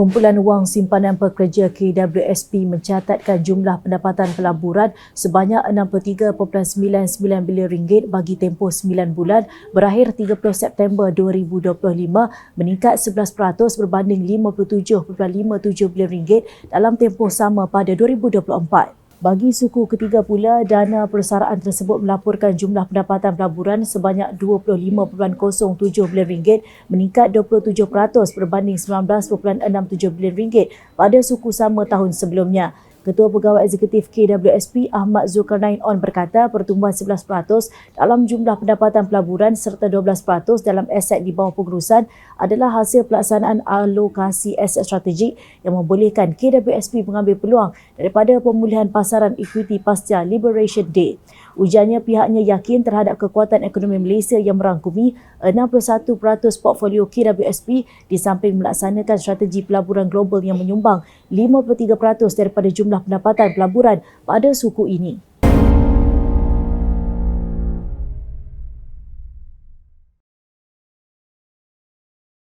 Kumpulan Wang Simpanan Pekerja KWSP mencatatkan jumlah pendapatan pelaburan sebanyak 63.99 bilion ringgit bagi tempoh 9 bulan berakhir 30 September 2025 meningkat 11% berbanding 57.57 bilion ringgit dalam tempoh sama pada 2024. Bagi suku ketiga pula, dana persaraan tersebut melaporkan jumlah pendapatan pelaburan sebanyak 25.07 bilion ringgit meningkat 27% berbanding 19.67 bilion ringgit pada suku sama tahun sebelumnya. Ketua Pegawai Eksekutif KWSP Ahmad Zulkarnain On berkata pertumbuhan 11% dalam jumlah pendapatan pelaburan serta 12% dalam aset di bawah pengurusan adalah hasil pelaksanaan alokasi aset strategik yang membolehkan KWSP mengambil peluang daripada pemulihan pasaran equity pasca Liberation Day. Ujarnya pihaknya yakin terhadap kekuatan ekonomi Malaysia yang merangkumi 61% portfolio KWSP di samping melaksanakan strategi pelaburan global yang menyumbang 53% daripada jumlah pendapatan pelaburan pada suku ini.